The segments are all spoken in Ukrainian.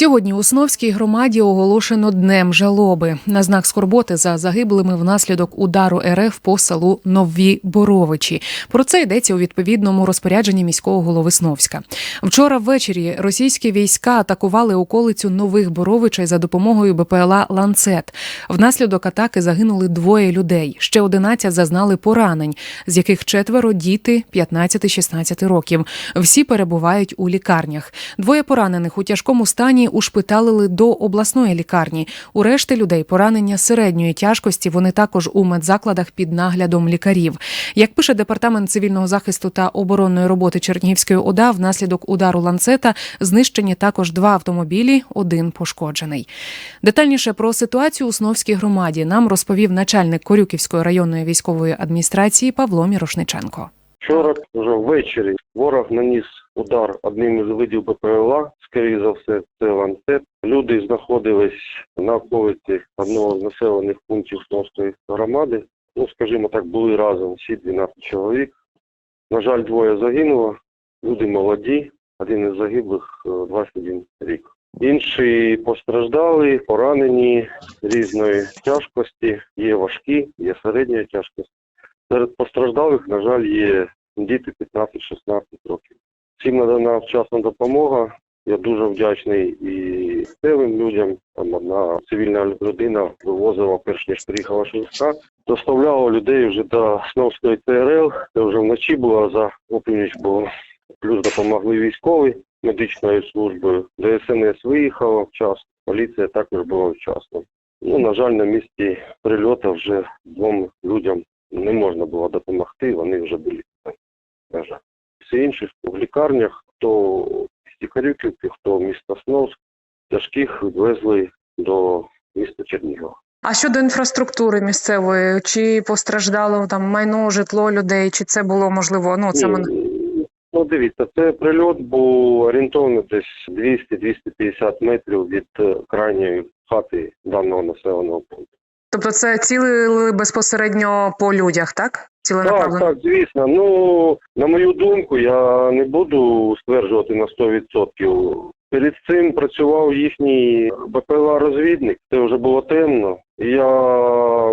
Сьогодні у Сновській громаді оголошено днем жалоби на знак скорботи за загиблими внаслідок удару РФ по селу Нові Боровичі. Про це йдеться у відповідному розпорядженні міського голови Сновська. Вчора ввечері російські війська атакували околицю нових Боровичей за допомогою БПЛА Ланцет. Внаслідок атаки загинули двоє людей. Ще 11 зазнали поранень, з яких четверо діти 15-16 років. Всі перебувають у лікарнях. Двоє поранених у тяжкому стані ушпиталили до обласної лікарні. У решти людей поранення середньої тяжкості. Вони також у медзакладах під наглядом лікарів. Як пише департамент цивільного захисту та оборонної роботи Чернігівської ОДА, внаслідок удару ланцета знищені також два автомобілі, один пошкоджений. Детальніше про ситуацію у Сновській громаді нам розповів начальник Корюківської районної військової адміністрації Павло Мірошниченко. Вчора вже ввечері ворог наніс удар одним із видів БПЛА, скоріше за все, це ланцет. Люди знаходились на околиці одного з населених пунктів Сновської громади. Ну, скажімо так, були разом всі 12 чоловік. На жаль, двоє загинуло. Люди молоді, один із загиблих е, 21 рік. Інші постраждали, поранені різної тяжкості, є важкі, є середньої тяжкості. Серед постраждалих, на жаль, є діти 15-16 років. Всім надана вчасна допомога. Я дуже вдячний і місцевим людям. Там одна цивільна людина вивозила, перш ніж приїхала швидка, доставляла людей вже до Сновської ЦРЛ. Це вже вночі було, а за опівніч було. Плюс допомогли військові медичною службою. ДСНС виїхала вчасно, поліція також була вчасно. Ну, на жаль, на місці прильоту вже двом людям не можна було допомогти, вони вже були. На. Всі інші в лікарнях, хто в місті Карюківки, хто в місто Сновськ, тяжких відвезли до міста Чернігова. А щодо інфраструктури місцевої, чи постраждало там майно, житло людей, чи це було можливо? Ну це мен... Ну, дивіться, це прильот був орієнтовно десь 200-250 метрів від е, крайньої хати даного населеного пункту. тобто це цілили безпосередньо по людях, так? Так, так, звісно. Ну, на мою думку, я не буду стверджувати на 100%. Перед цим працював їхній БПЛА-розвідник, це вже було темно. Я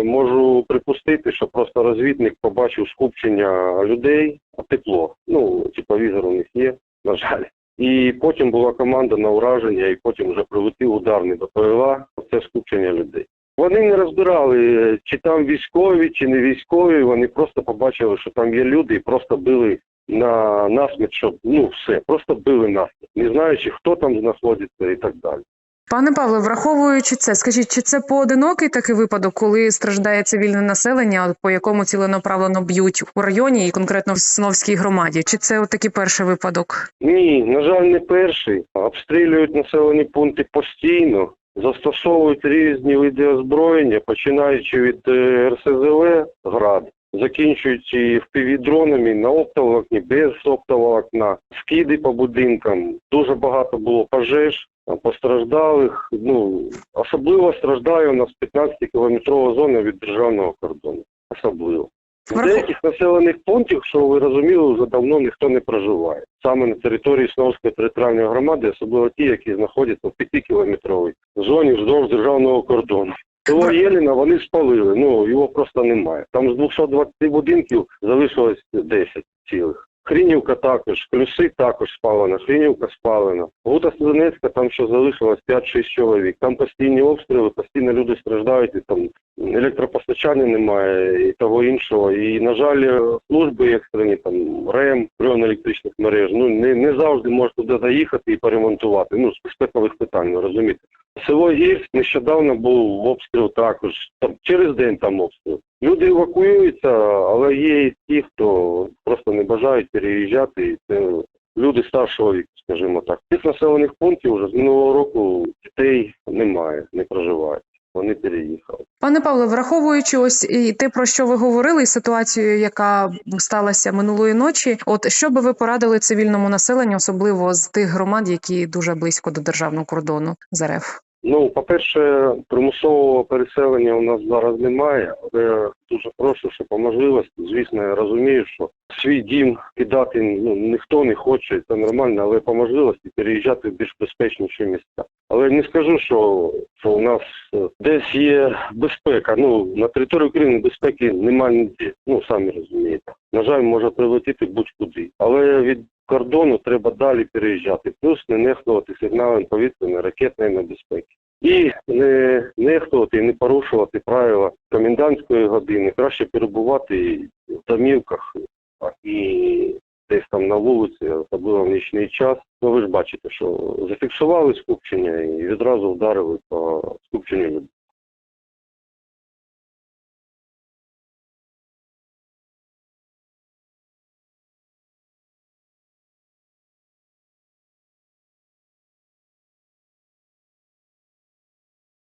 можу припустити, що просто розвідник побачив скупчення людей, а тепло. Ну, тепловізор у них є, на жаль. І потім була команда на ураження, і потім вже прилетів ударний БПЛА, це скупчення людей. Вони не розбирали, чи там військові, чи не військові. Вони просто побачили, що там є люди, і просто били на насмерть, щоб ну все, просто били насмерть, не знаючи, хто там знаходиться і так далі. Пане Павло, враховуючи це, скажіть, чи це поодинокий такий випадок, коли страждає цивільне населення, по якому ціленаправлено б'ють у районі і конкретно в Сновській громаді? Чи це от такий перший випадок? Ні, на жаль, не перший. Обстрілюють населені пункти постійно, застосовують різні види озброєння, починаючи від е, РСЗВ град, закінчуючи впівдронами на оптоволокні, без оптоволокна, скиди по будинкам. Дуже багато було пожеж. Постраждалих, ну особливо страждає у нас 15-кілометрова зона від державного кордону. Особливо. В деяких населених пунктах, що ви розуміли, вже давно ніхто не проживає. Саме на території Сновської територіальної громади, особливо ті, які знаходяться в 5-кілометровій зоні вздовж державного кордону. Село Єліна вони спалили, ну його просто немає. Там з 220 будинків залишилось 10 цілих. Хрінівка також, Клюси також спалена, Хрінівка спалена. Гута Донецька там ще залишилось 5-6 чоловік. Там постійні обстріли, постійно люди страждають, і там електропостачання немає і того іншого. І, на жаль, служби екстрені, там РЕМ, електричних мереж, ну не, не завжди можуть туди заїхати і поремонтувати. Ну, з безпекових питань, розумієте. Село Гірськ нещодавно був обстріл також. Там через день там обстріл. Люди евакуюються, але є і ті, хто просто не бажають переїжджати. І це люди старшого віку, скажімо так. Цих населених пунктів вже з минулого року дітей немає, не проживають. Вони переїхали. Пане Павло, враховуючи ось і те, про що ви говорили, і ситуацію, яка сталася минулої ночі, от що би ви порадили цивільному населенню, особливо з тих громад, які дуже близько до державного кордону з РФ? Ну, по-перше, примусового переселення у нас зараз немає, але дуже прошу, що по можливості, звісно, я розумію, що свій дім кидати ну, ніхто не хоче, це нормально, але по можливості переїжджати в більш безпечніші місця. Але не скажу, що, що у нас е, десь є безпека. Ну на території України безпеки немає ніде. Ну самі розумієте. На жаль, може прилетіти будь-куди. Але від кордону треба далі переїжджати. Плюс не нехтувати сигналом повітряної ракетної небезпеки. І не нехтувати і не порушувати правила комендантської години. Краще перебувати в домівках і десь там на вулиці, особливо в нічний час. Ну ви ж бачите, що зафіксували скупчення і відразу вдарили по скупченню людей.